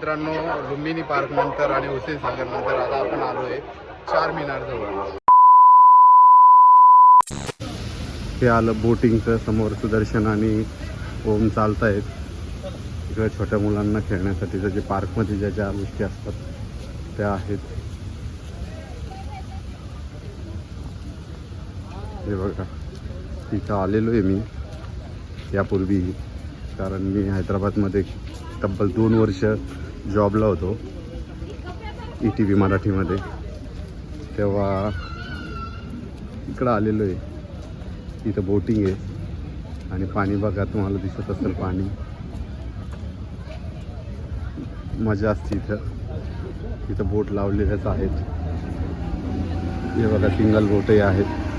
मित्रांनो लुंबिनी पार्क नंतर आणि हुसेन सागर नंतर आता आपण आलोय चार मिनार जवळ. हे आलं बोटिंगचं समोर सुदर्शन आणि ओम चालतायत. इकडे छोट्या मुलांना खेळण्यासाठी जे पार्कमध्ये ज्या ज्या गोष्टी असतात त्या आहेत. हे बघा तिथं आलेलो आहे मी. यापूर्वी कारण मी हैदराबादमध्ये तब्बल दोन वर्ष जॉबला होतो. ई टी व्ही मराठीमध्ये. तेव्हा इकडं आलेलो आहे. इथं बोटिंग आहे. आणि पाणी बघा तुम्हाला दिसत असेल पाणी. मजा असते इथं. इथं बोट लावलेल्याच आहेत. हे बघा सिंगल बोटही आहेत.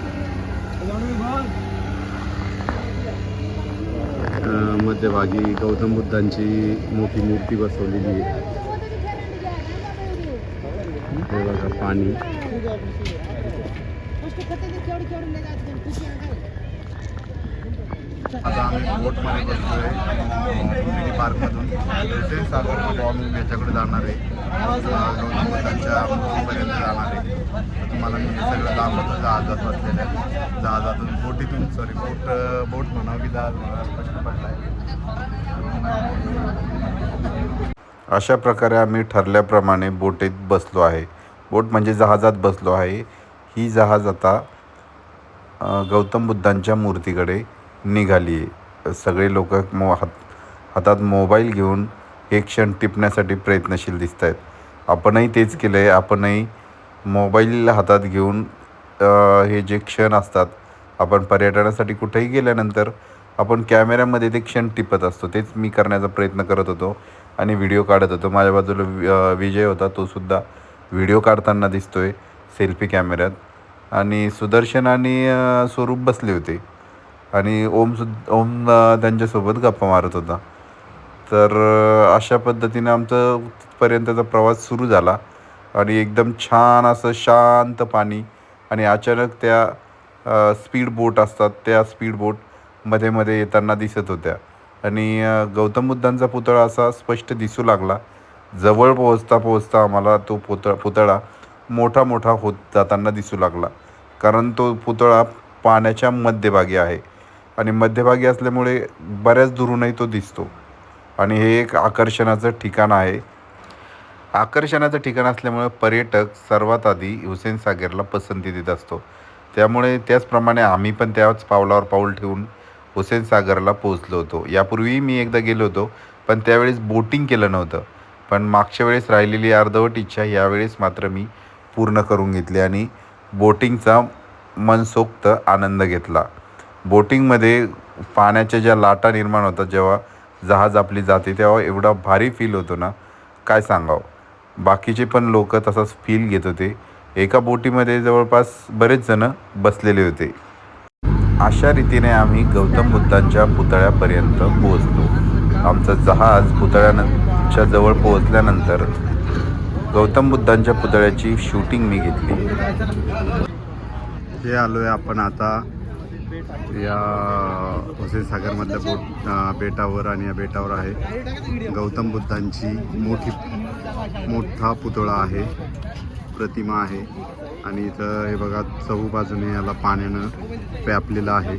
मध्यभागी गौतम बुद्धांची मोठी मूर्ती बसवलेली आहे. हे बघा पाणी. आता आम्ही बोटमध्ये बसलोय मिनी पार्कमधून. हुसेन सागर बॉम्ब याच्याकडे जाणार आहे. अं, गौतम बुद्धांच्या मूर्तीपर्यंत जाणार आहे. तुम्हाला मी सगळं दाखवतो जहाजात बसलेल्या जहाजातून. बोटीतून सॉरी बोट बोट म्हणावं की जहाज म्हणावं प्रश्न पडलाय अशा प्रकारे आम्ही ठरल्याप्रमाणे बोटीत बसलो आहे. बोट म्हणजे जहाजात बसलो आहे. ही जहाज आता गौतम बुद्धांच्या मूर्तीकडे निघाली. आहे सगळे लोक मो हात हातात मोबाईल घेऊन हे क्षण टिपण्यासाठी प्रयत्नशील दिसत आहेत आपणही तेच केलं आहे आपणही मोबाईल हातात घेऊन हे जे क्षण असतात आपण पर्यटनासाठी कुठेही गेल्यानंतर आपण कॅमेऱ्यामध्ये ते क्षण टिपत असतो. तेच मी करण्याचा प्रयत्न करत होतो आणि व्हिडिओ काढत होतो. माझ्या बाजूला विजय होता. तो सुद्धा व्हिडिओ काढताना दिसतो आहे सेल्फी कॅमेऱ्यात. आणि सुदर्शन आणि स्वरूप बसले होते. आणि ओम ओम त्यांच्यासोबत गप्पा मारत होता. तर अशा पद्धतीने आमचं तिथपर्यंतचा प्रवास सुरू झाला. आणि एकदम छान असं शांत पाणी आणि अचानक त्या स्पीड बोट असतात त्या स्पीड बोटमध्ये मध्ये येताना दिसत होत्या. आणि गौतम बुद्धांचा पुतळा असा स्पष्ट दिसू लागला. जवळ पोहोचता पोहोचता आम्हाला तो पुतळा पुतळा मोठा मोठा होत जाताना दिसू लागला. कारण तो पुतळा पाण्याच्या मध्यभागी आहे. आणि मध्यभागी असल्यामुळे बऱ्याच दुरूनही तो दिसतो. आणि हे एक आकर्षणाचं ठिकाण आहे. आकर्षणाचं ठिकाण असल्यामुळे पर्यटक सर्वात आधी हुसेन सागरला पसंती देत असतो. त्यामुळे त्याचप्रमाणे आम्ही पण त्याच पावलावर पाऊल ठेवून हुसेन सागरला पोहोचलो होतो. यापूर्वी मी एकदा गेलो होतो पण त्यावेळेस बोटिंग केलं नव्हतं. पण मागच्या वेळेस राहिलेली अर्धवट इच्छा यावेळेस मात्र मी पूर्ण करून घेतली आणि बोटिंगचा मनसोक्त आनंद घेतला. बोटिंगमध्ये पाण्याच्या ज्या लाटा निर्माण होतात जेव्हा जहाज आपली जाते तेव्हा एवढा भारी फील होतो ना. काय सांगावं? बाकीचे पण लोक तसाच फील घेत होते. एका बोटीमध्ये जवळपास बरेच जण बसलेले होते. अशा रीतीने आम्ही गौतम बुद्धांच्या पुतळ्यापर्यंत पोहोचलो. आमचं जहाज पुतळ्याच्या जवळ पोहोचल्यानंतर गौतम बुद्धांच्या पुतळ्याची शूटिंग मी घेतली. हे आलोय आपण आता या हुसेनसागरमधल्या बोट बेटावर आणि या बेटावर आहे. गौतम बुद्धांची मोठी मोठा पुतळा आहे. प्रतिमा आहे. आणि इथं हे बघा चहू बाजूने याला पाण्यानं व्यापलेलं आहे.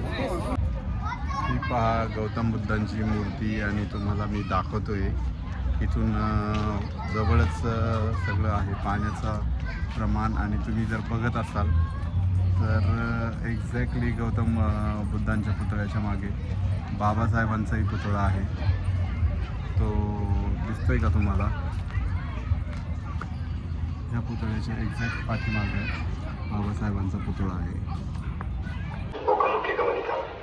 ही पहा गौतम बुद्धांची मूर्ती आणि तुम्हाला मी दाखवतोय. इथून जवळच सगळं आहे. पाण्याचं प्रमाण आणि तुम्ही जर बघत असाल तर एक्झॅक्टली गौतम बुद्धांच्या पुतळ्याच्या मागे बाबासाहेबांचाही पुतळा आहे. तो दिसतोय का तुम्हाला? ह्या पुतळ्याच्या एक्झॅक्ट पाठीमागे बाबासाहेबांचा पुतळा आहे.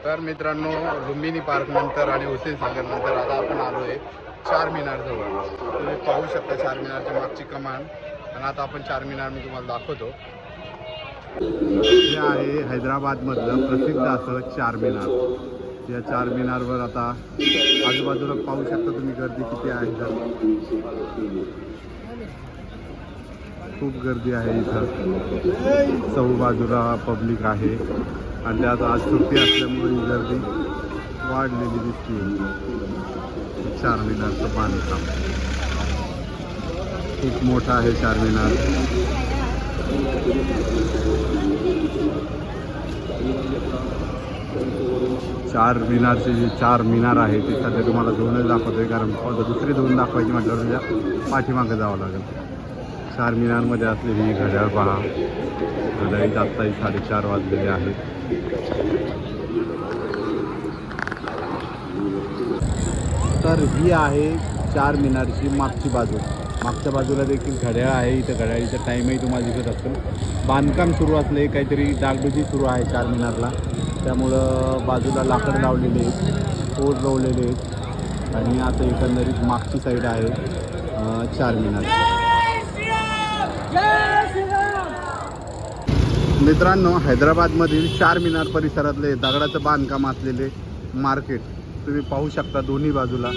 तर मित्रांनो लुंबिनी पार्क नंतर आणि हुसेन सागर नंतर आता आपण आलो आहे चार मिनार जवळ. तुम्ही पाहू शकता चार मिनारच्या मागची कमान. आणि आता आपण चार मिनार मी तुम्हाला दाखवतो. हे आहे हैदराबादमधलं प्रसिद्ध असं चारमिनार या चारमिनारवर आता आजूबाजूला पाहू शकता तुम्ही गर्दी किती आहे तर खूप गर्दी आहे इथं. चहू बाजूला पब्लिक आहे. आणि त्यात आज सुट्टी असल्यामुळे ही गर्दी वाढलेली दिसते चारमिनारचं बांधकाम. खूप मोठा आहे चारमिनार चार मिनारचे जे चार मिनार आहे ते सध्या तुम्हाला दोनच दाखवतोय कारण दुसरी दोन दाखवायची म्हटल्यावर तुझ्या पाठीमागं जावं लागेल. चार मिनारमध्ये असलेली घड्याळ पहा. घड्याळीत आत्ताही साडेचार वाजलेले आहेत. तर ही आहे चार मिनारची मागची बाजू. मागच्या बाजूला देखील घड्याळ आहे. इथं घड्याळीचा टाईमही तुम्हाला दिसत असतो बांधकाम सुरू असले काहीतरी डागडुजी सुरू आहे चार मिनारला. त्यामुळं बाजूला लाकड लावलेले आहेत पोट लावलेले आहेत. आणि आता एकंदरीत मागची साईड आहे चार मिनार. मित्रांनो हैदराबादमधील चार मिनार परिसरातले दगडाचं बांधकाम असलेले मार्केट तुम्ही पाहू शकता दोन्ही बाजूला.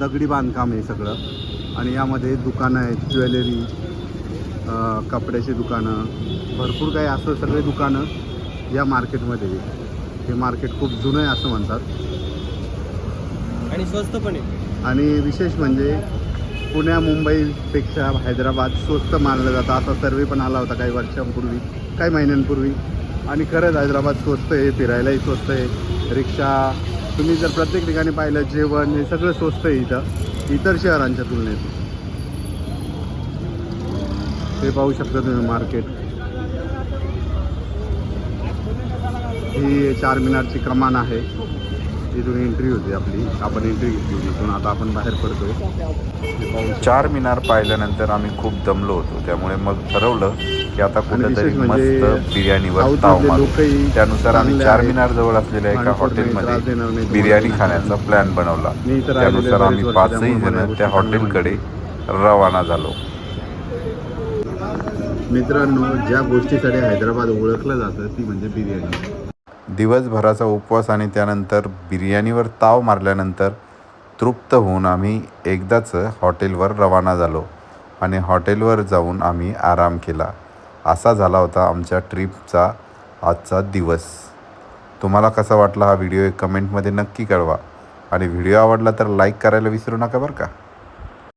दगडी बांधकाम आहे सगळं. आणि यामध्ये दुकानं आहेत ज्वेलरी कपड्याची दुकानं भरपूर काही असं सगळे दुकानं या मार्केटमध्ये. हे मार्केट खूप जुनं आहे असं म्हणतात. आणि स्वस्त पण आहे. आणि विशेष म्हणजे पुण्या मुंबईपेक्षा हैदराबाद स्वस्त मानलं जातं. असा सर्वे पण आला होता काही वर्षांपूर्वी काही महिन्यांपूर्वी. आणि खरंच हैदराबाद स्वस्त आहे फिरायलाही स्वस्त आहे. रिक्षा तुम्ही जर प्रत्येक ठिकाणी पाहिलं जेवण हे सगळं स्वस्त आहे इथं. इतर शहरांच्या तुलनेत. ते पाहू शकता तुम्ही मार्केट ही चार मिनारची कमान आहे. इथून एंट्री होती आपली. आपण एंट्री घेतली होती इथून. आता आपण बाहेर पडतोय. चार मिनार पाहिल्यानंतर आम्ही खूप दमलो होतो. त्यामुळे मग ठरवलं की आता कुठेतरी म्हणजे मस्त बिर्याणीवर ताव मारू. त्यानुसार आम्ही चार. मिनार जवळ असलेल्या एका हॉटेलमध्ये बिर्याणी. खाण्याचा प्लॅन बनवला. त्यानुसार आम्ही पाचही जण त्या हॉटेलकडे रवाना झालो. मित्रांनो ज्या गोष्टीसाठी हैदराबाद ओळखलं जातं ती म्हणजे बिर्याणी. दिवसभराचा उपवास आणि त्यानंतर बिर्याणीवर ताव मारल्यानंतर तृप्त होऊन आम्ही एकदाच हॉटेलवर रवाना झालो आणि हॉटेलवर जाऊन आम्ही आराम केला. असा झाला होता आमच्या ट्रिपचा आजचा दिवस. तुम्हाला कसा वाटला हा व्हिडिओ एक कमेंटमध्ये नक्की कळवा. आणि व्हिडिओ आवडला तर लाईक करायला विसरू नका बरं का?